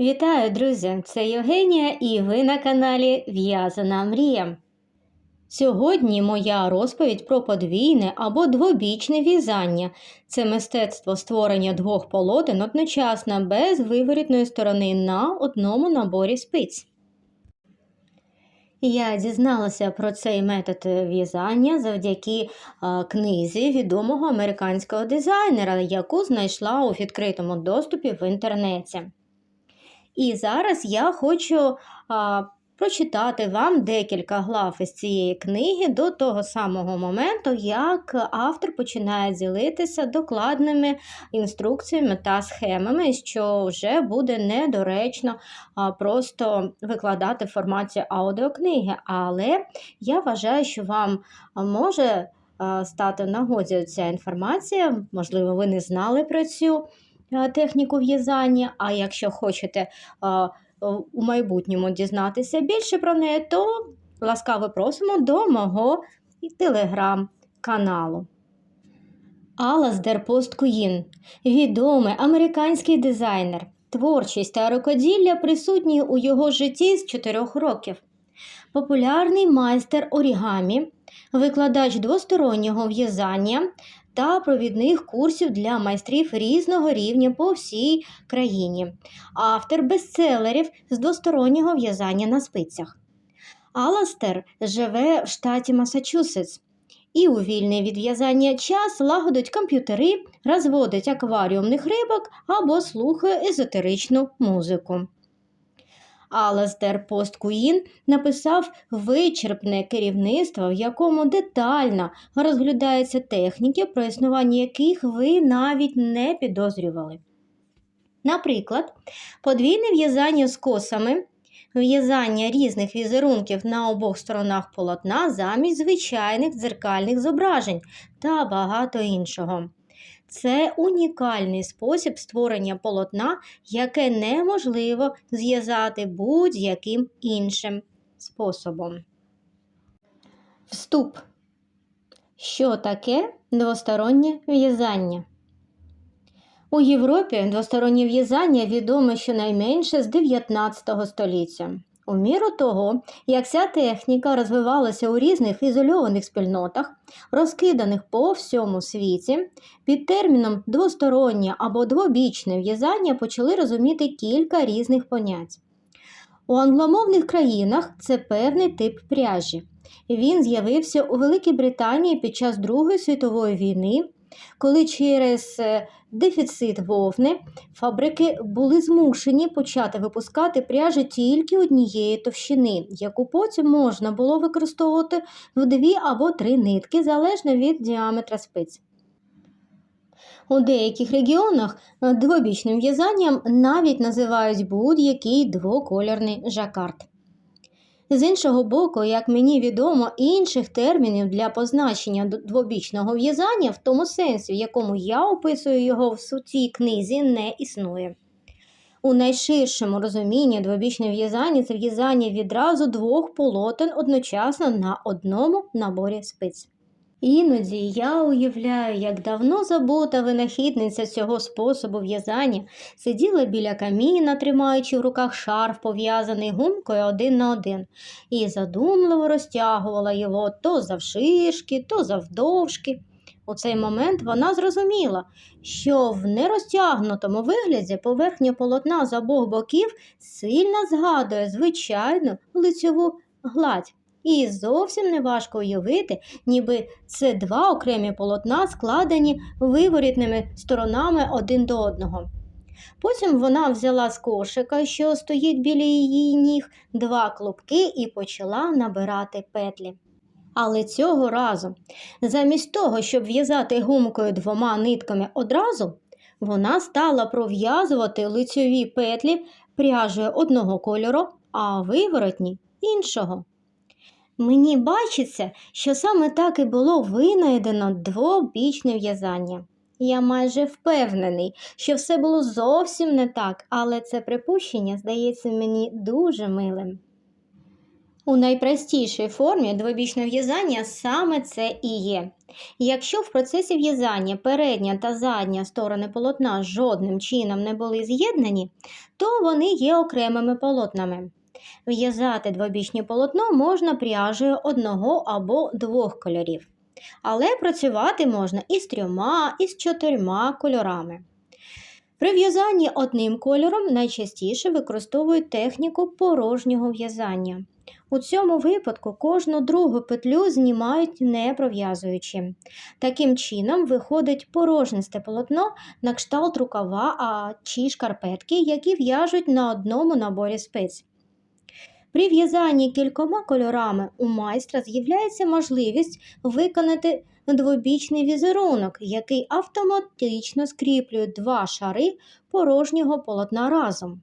Вітаю, друзі! Це Євгенія і ви на каналі В'язана Мрія. Сьогодні моя розповідь про подвійне або двобічне в'язання. Це мистецтво створення двох полотен одночасно без виворітної сторони на одному наборі спиць. Я дізналася про цей метод в'язання завдяки книзі відомого американського дизайнера, яку знайшла у відкритому доступі в інтернеті. І зараз я хочу а, прочитати вам декілька глав із цієї книги до того самого моменту, як автор починає ділитися докладними інструкціями та схемами, що вже буде недоречно а, просто викладати в форматі аудіокниги. Але я вважаю, що вам може стати нагоді ця інформація, можливо, ви не знали про цю техніку в'язання. А якщо хочете е, у майбутньому дізнатися більше про неї, то ласкаво просимо до мого телеграм-каналу. Алас Дерпост Куїн відомий американський дизайнер. Творчість та рукоділля присутні у його житті з 4 років. Популярний майстер орігамі, викладач двостороннього в'язання та провідних курсів для майстрів різного рівня по всій країні, автор бестселерів з двостороннього в'язання на спицях. Аластер живе в штаті Масачусетс і у вільний від в'язання час лагодить комп'ютери, розводить акваріумних рибок або слухає езотеричну музику. Аластер Посткуїн написав вичерпне керівництво, в якому детально розглядаються техніки, про існування яких ви навіть не підозрювали. Наприклад, подвійне в'язання з косами, в'язання різних візерунків на обох сторонах полотна замість звичайних дзеркальних зображень та багато іншого. Це унікальний спосіб створення полотна, яке неможливо зв'язати будь-яким іншим способом. Вступ. Що таке двостороннє в'язання? У Європі двостороннє в'язання відоме щонайменше з 19 століття. У міру того, як ця техніка розвивалася у різних ізольованих спільнотах, розкиданих по всьому світі, під терміном двостороннє або двобічне в'язання почали розуміти кілька різних понять. У англомовних країнах це певний тип пряжі. Він з'явився у Великій Британії під час Другої світової війни, коли через е, дефіцит вовни фабрики були змушені почати випускати пряжі тільки однієї товщини, яку потім можна було використовувати в дві або три нитки залежно від діаметра спиць. У деяких регіонах двобічним в'язанням навіть називають будь-який двокольорний жакард. З іншого боку, як мені відомо, інших термінів для позначення двобічного в'язання в тому сенсі, в якому я описую його в цій книзі, не існує. У найширшому розумінні двобічне в'язання це в'язання відразу двох полотен одночасно на одному наборі спиць. Іноді я уявляю, як давно забута винахідниця цього способу в'язання сиділа біля каміна, тримаючи в руках шарф, пов'язаний гумкою один на один, і задумливо розтягувала його то завшишки, то завдовжки. У цей момент вона зрозуміла, що в нерозтягнутому вигляді поверхня полотна з обох боків сильно згадує звичайну лицьову гладь. І зовсім не важко уявити, ніби це два окремі полотна, складені виворітними сторонами один до одного. Потім вона взяла з кошика, що стоїть біля її ніг, два клубки і почала набирати петлі. Але цього разу, замість того, щоб в'язати гумкою двома нитками одразу, вона стала пров'язувати лицьові петлі пряжею одного кольору, а виворотні іншого. Мені бачиться, що саме так і було винайдено двобічне в'язання. Я майже впевнений, що все було зовсім не так, але це припущення здається мені дуже милим. У найпростішій формі двобічне в'язання саме це і є. Якщо в процесі в'язання передня та задня сторони полотна жодним чином не були з'єднані, то вони є окремими полотнами. В'язати двобічне полотно можна пряжею одного або двох кольорів. Але працювати можна і з трьома, і з чотирма кольорами. При в'язанні одним кольором найчастіше використовують техніку порожнього в'язання. У цьому випадку кожну другу петлю знімають не пров'язуючи. Таким чином виходить порожнисте полотно на кшталт рукава а чи шкарпетки, які в'яжуть на одному наборі спиць. При в'язанні кількома кольорами у майстра з'являється можливість виконати двобічний візерунок, який автоматично скріплює два шари порожнього полотна разом.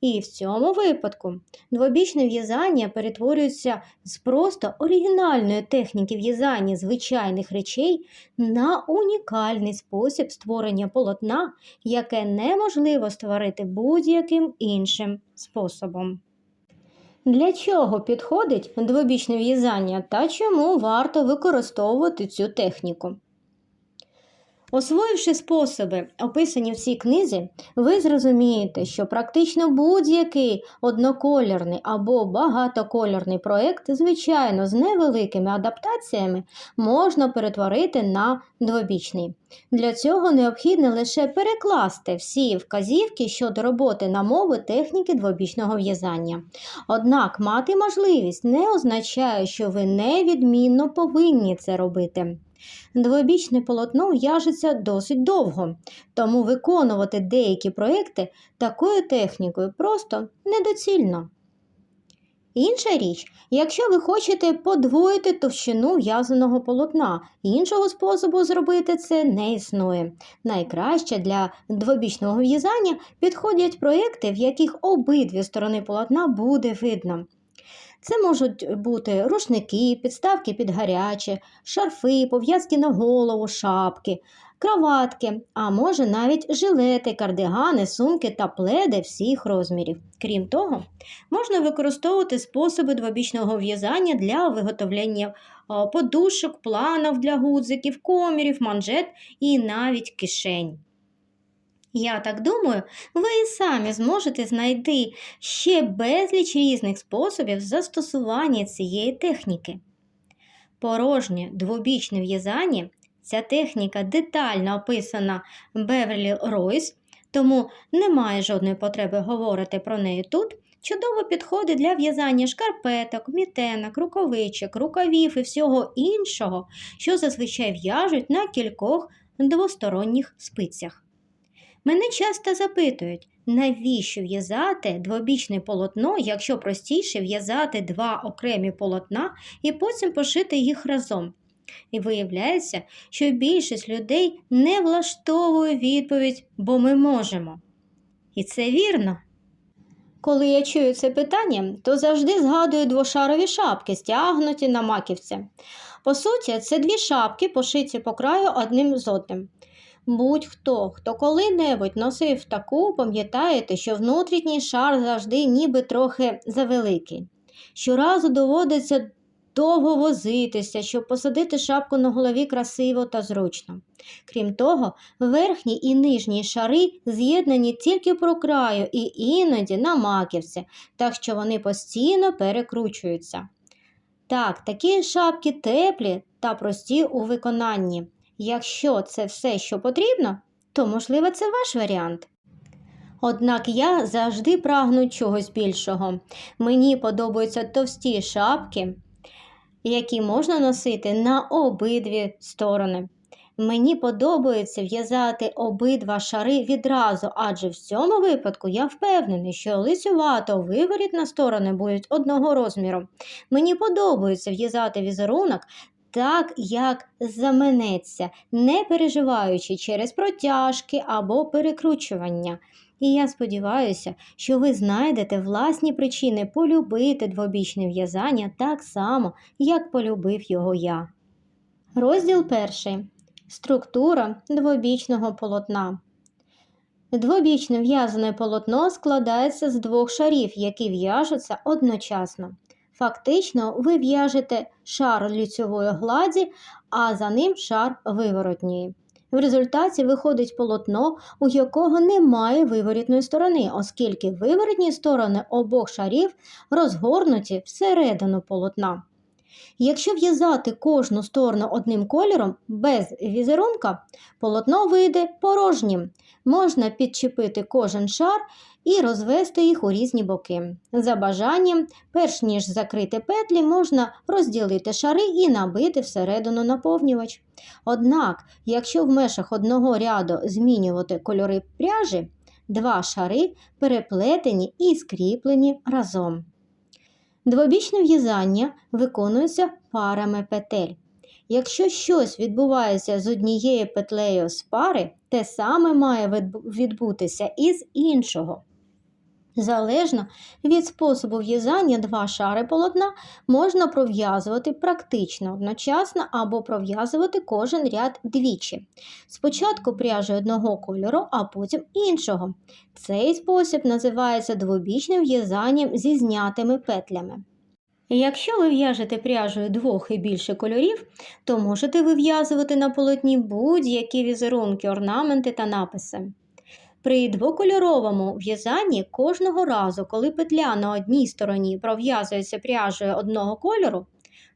І в цьому випадку двобічне в'язання перетворюється з просто оригінальної техніки в'язання звичайних речей на унікальний спосіб створення полотна, яке неможливо створити будь-яким іншим способом. Для чого підходить двобічне в'язання та чому варто використовувати цю техніку? Освоївши способи, описані в цій книзі, ви зрозумієте, що практично будь-який однокольорний або багатокольорний проєкт, звичайно, з невеликими адаптаціями, можна перетворити на двобічний. Для цього необхідно лише перекласти всі вказівки щодо роботи на мови техніки двобічного в'язання. Однак мати можливість не означає, що ви невідмінно повинні це робити. Двобічне полотно в'яжеться досить довго, тому виконувати деякі проекти такою технікою просто недоцільно. Інша річ, якщо ви хочете подвоїти товщину в'язаного полотна, іншого способу зробити це не існує. Найкраще для двобічного в'язання підходять проекти, в яких обидві сторони полотна буде видно. Це можуть бути рушники, підставки під гаряче, шарфи, пов'язки на голову, шапки, кроватки, а може навіть жилети, кардигани, сумки та пледи всіх розмірів. Крім того, можна використовувати способи двобічного в'язання для виготовлення подушок, планів для гудзиків, комірів, манжет і навіть кишень. Я так думаю, ви і самі зможете знайти ще безліч різних способів застосування цієї техніки. Порожнє двобічне в'язання ця техніка детально описана Беверлі Ройс, тому немає жодної потреби говорити про неї тут. Чудово підходить для в'язання шкарпеток, мітенок, рукавичок, рукавів і всього іншого, що зазвичай в'яжуть на кількох двосторонніх спицях. Мене часто запитують, навіщо в'язати двобічне полотно, якщо простіше в'язати два окремі полотна і потім пошити їх разом. І виявляється, що більшість людей не влаштовує відповідь, бо ми можемо. І це вірно. Коли я чую це питання, то завжди згадую двошарові шапки, стягнуті на маківці. По суті, це дві шапки, пошиті по краю одним з одним. Будь-хто, хто коли-небудь носив таку, пам'ятаєте, що внутрішній шар завжди ніби трохи завеликий. Щоразу доводиться довго возитися, щоб посадити шапку на голові красиво та зручно. Крім того, верхні і нижні шари з'єднані тільки про краю і іноді на маківці, так що вони постійно перекручуються. Так, такі шапки теплі та прості у виконанні. Якщо це все, що потрібно, то, можливо, це ваш варіант. Однак я завжди прагну чогось більшого. Мені подобаються товсті шапки, які можна носити на обидві сторони. Мені подобається в'язати обидва шари відразу, адже в цьому випадку я впевнений, що лицювато виворітна сторони будуть одного розміру. Мені подобається в'язати візерунок так, як заманеться, не переживаючи через протяжки або перекручування. І я сподіваюся, що ви знайдете власні причини полюбити двобічне в'язання так само, як полюбив його я. Розділ перший. Структура двобічного полотна. Двобічне в'язане полотно складається з двох шарів, які в'яжуться одночасно. Фактично, ви в'яжете шар ліцьової гладі, а за ним шар виворотньої. В результаті виходить полотно, у якого немає виворітної сторони, оскільки виворітні сторони обох шарів розгорнуті всередину полотна. Якщо в'язати кожну сторону одним кольором без візерунка, полотно вийде порожнім. Можна підчепити кожен шар і розвести їх у різні боки. За бажанням, перш ніж закрити петлі, можна розділити шари і набити всередину наповнювач. Однак, якщо в межах одного ряду змінювати кольори пряжі, два шари переплетені і скріплені разом. Двобічне в'язання виконується парами петель. Якщо щось відбувається з однією петлею з пари, те саме має відбутися і з іншого. Залежно від способу в'язання два шари полотна можна пров'язувати практично одночасно або пров'язувати кожен ряд двічі. Спочатку пряжею одного кольору, а потім іншого. Цей спосіб називається двобічним в'язанням зі знятими петлями. Якщо ви в'яжете пряжею двох і більше кольорів, то можете вив'язувати на полотні будь-які візерунки, орнаменти та написи. При двокольоровому в'язанні кожного разу, коли петля на одній стороні пров'язується пряжею одного кольору,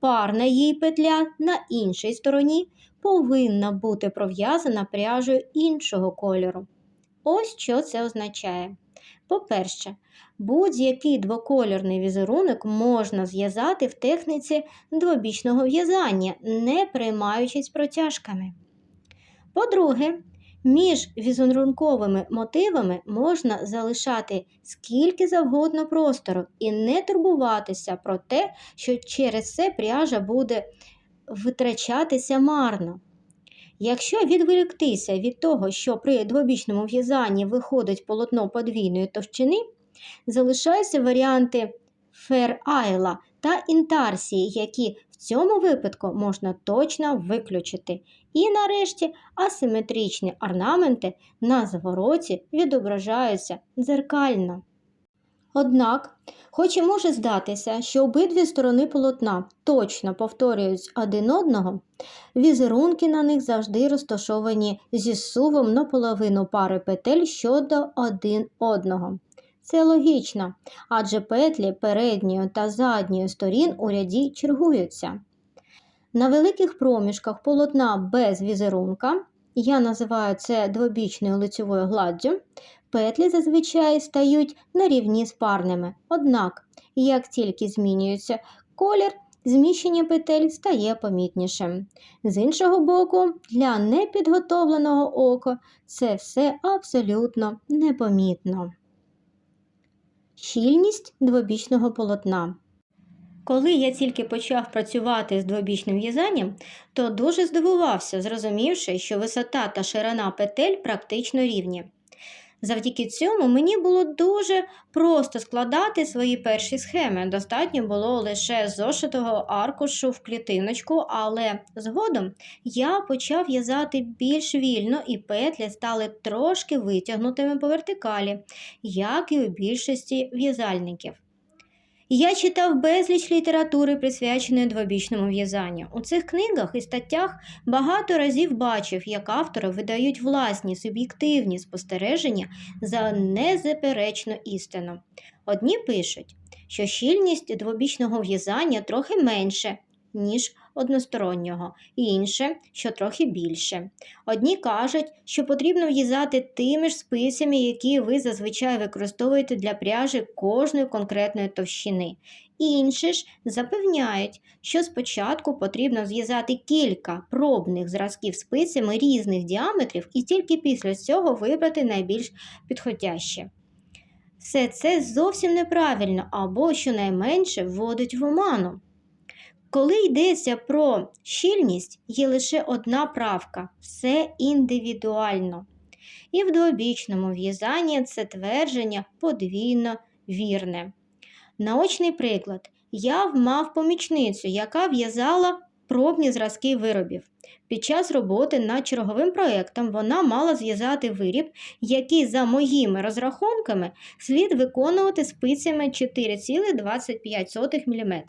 парна їй петля на іншій стороні повинна бути пров'язана пряжею іншого кольору. Ось що це означає. По-перше, будь-який двокольорний візерунок можна зв'язати в техніці двобічного в'язання, не приймаючись протяжками. По-друге, між візерунковими мотивами можна залишати скільки завгодно простору і не турбуватися про те, що через це пряжа буде витрачатися марно. Якщо відволіктися від того, що при двобічному в'язанні виходить полотно подвійної товщини, залишаються варіанти фер-айла та інтарсії, які в цьому випадку можна точно виключити. І нарешті асиметричні орнаменти на звороті відображаються дзеркально. Однак, хоч і може здатися, що обидві сторони полотна точно повторюють один одного, візерунки на них завжди розташовані зі сувом на половину пари петель щодо один одного. Це логічно, адже петлі передньої та задньої сторін у ряді чергуються. На великих проміжках полотна без візерунка, я називаю це двобічною лицевою гладдю, петлі зазвичай стають на рівні з парними. Однак, як тільки змінюється колір, зміщення петель стає помітнішим. З іншого боку, для непідготовленого ока це все абсолютно непомітно. Щільність двобічного полотна. Коли я тільки почав працювати з двобічним в'язанням, то дуже здивувався, зрозумівши, що висота та ширина петель практично рівні. Завдяки цьому мені було дуже просто складати свої перші схеми. Достатньо було лише зошитого аркушу в клітиночку, але згодом я почав в'язати більш вільно, і петлі стали трошки витягнутими по вертикалі, як і у більшості в'язальників. Я читав безліч літератури, присвяченої двобічному в'язанню. У цих книгах і статтях багато разів бачив, як автори видають власні суб'єктивні спостереження за незаперечну істину. Одні пишуть, що щільність двобічного в'язання трохи менше, ніж одностороннього, і інше, що трохи більше. Одні кажуть, що потрібно в'язати тими ж спицями, які ви зазвичай використовуєте для пряжі кожної конкретної товщини. Інші ж запевняють, що спочатку потрібно зв'язати кілька пробних зразків спицями різних діаметрів і тільки після цього вибрати найбільш підходяще. Все це зовсім неправильно або, щонайменше, вводить в оману. Коли йдеться про щільність, є лише одна правка все індивідуально. І в двобічному в'язанні це твердження подвійно вірне. Наочний приклад. Я мав помічницю, яка в'язала пробні зразки виробів. Під час роботи над черговим проєктом вона мала зв'язати виріб, який, за моїми розрахунками, слід виконувати спицями 4,25 мм.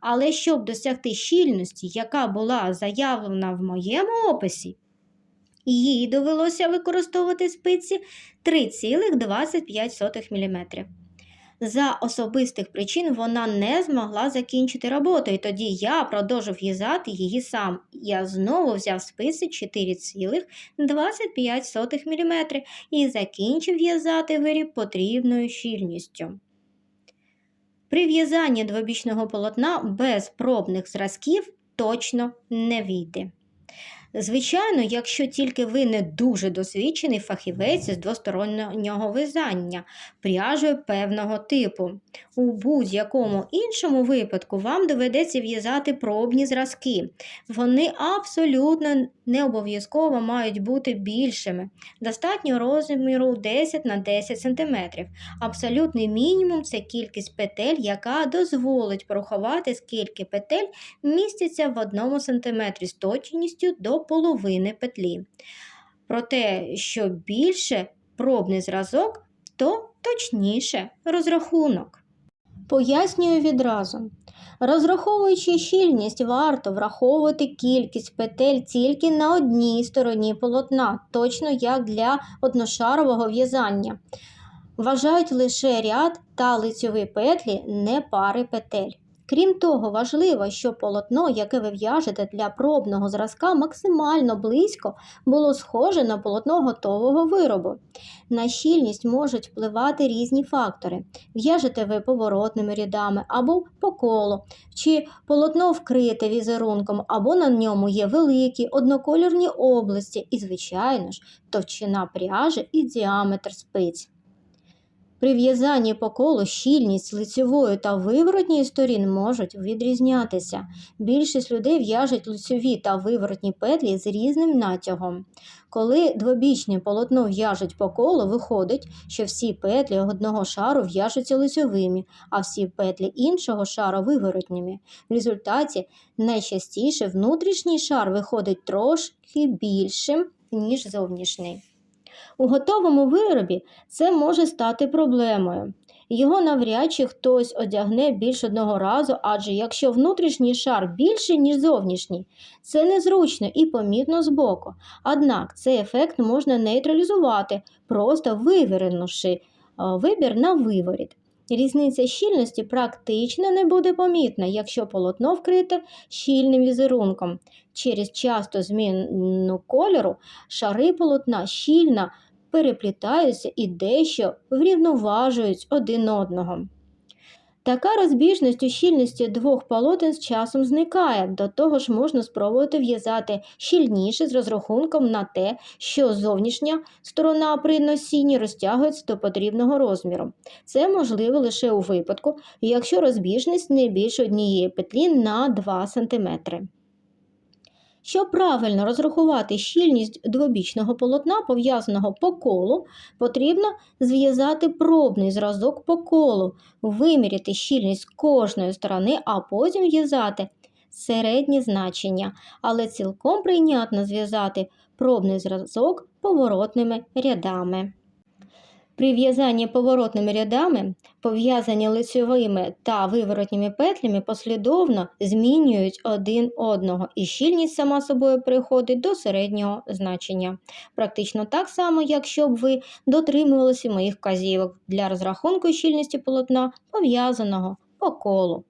Але щоб досягти щільності, яка була заявлена в моєму описі, їй довелося використовувати спиці 3,25 мм. За особистих причин вона не змогла закінчити роботу, і тоді я продовжив в'язати її сам. Я знову взяв спиці 4,25 мм і закінчив в'язати виріб потрібною щільністю. При в'язанні двобічного полотна без пробних зразків точно не вийде. Звичайно, якщо тільки ви не дуже досвідчений фахівець з двостороннього в'язання пряжею певного типу. У будь-якому іншому випадку вам доведеться в'язати пробні зразки. Вони абсолютно не обов'язково мають бути більшими. Достатньо розміру 10 на 10 см. Абсолютний мінімум це кількість петель, яка дозволить порахувати, скільки петель міститься в 1 см з точністю до половини петлі. Проте, що більше пробний зразок, то точніше розрахунок. Пояснюю відразу. Розраховуючи щільність, варто враховувати кількість петель тільки на одній стороні полотна, точно як для одношарового в'язання. Вважають лише ряд та лицьові петлі, не пари петель. Крім того, важливо, щоб полотно, яке ви в'яжете для пробного зразка, максимально близько було схоже на полотно готового виробу. На щільність можуть впливати різні фактори. В'яжете ви поворотними рядами або по колу, чи полотно вкрите візерунком, або на ньому є великі однокольорні області і, звичайно ж, товщина пряжі і діаметр спиць. При в'язанні по колу щільність лицевої та виворотньої сторін можуть відрізнятися. Більшість людей в'яжуть лицеві та виворотні петлі з різним натягом. Коли двобічне полотно в'яжуть по колу, виходить, що всі петлі одного шару в'яжуться лицевими, а всі петлі іншого шару виворотніми. В результаті найчастіше внутрішній шар виходить трошки більшим, ніж зовнішній. У готовому виробі це може стати проблемою. Його навряд чи хтось одягне більш одного разу, адже якщо внутрішній шар більший, ніж зовнішній, це незручно і помітно збоку. Однак цей ефект можна нейтралізувати, просто вивернувши е, вибір на виворіт. Різниця щільності практично не буде помітна, якщо полотно вкрите щільним візерунком. Через часто зміну кольору шари полотна щільно переплітаються і дещо врівноважують один одного. Така розбіжність у щільності двох полотен з часом зникає, до того ж можна спробувати в'язати щільніше з розрахунком на те, що зовнішня сторона при носінні розтягується до потрібного розміру. Це можливо лише у випадку, якщо розбіжність не більше однієї петлі на 2 см. Щоб правильно розрахувати щільність двобічного полотна, пов'язаного по колу, потрібно зв'язати пробний зразок по колу, виміряти щільність кожної сторони, а потім в'язати середні значення, але цілком прийнятно зв'язати пробний зразок поворотними рядами. При в'язанні поворотними рядами пов'язані лицьовими та виворотніми петлями послідовно змінюють один одного, і щільність сама собою приходить до середнього значення. Практично так само, якщо б ви дотримувалися моїх казівок для розрахунку щільності полотна, пов'язаного по колу.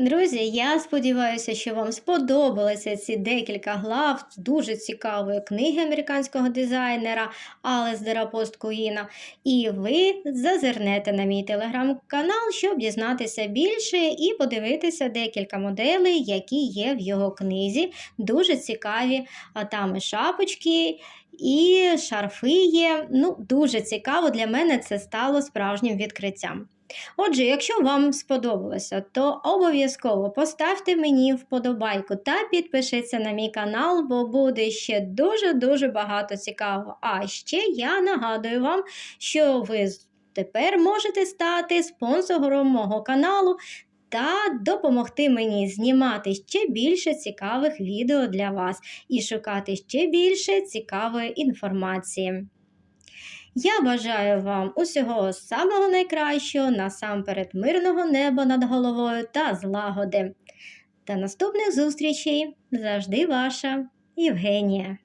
Друзі, я сподіваюся, що вам сподобалися ці декілька глав дуже цікавої книги американського дизайнера Алес Пост Куїна. І ви зазирнете на мій телеграм-канал, щоб дізнатися більше і подивитися декілька моделей, які є в його книзі. Дуже цікаві а там і шапочки. І шарфи є. Ну, дуже цікаво для мене це стало справжнім відкриттям. Отже, якщо вам сподобалося, то обов'язково поставте мені вподобайку та підпишіться на мій канал, бо буде ще дуже-дуже багато цікавого. А ще я нагадую вам, що ви тепер можете стати спонсором мого каналу. Та допомогти мені знімати ще більше цікавих відео для вас і шукати ще більше цікавої інформації. Я бажаю вам усього самого найкращого, насамперед мирного неба над головою та злагоди. До наступних зустрічей! Завжди ваша Євгенія.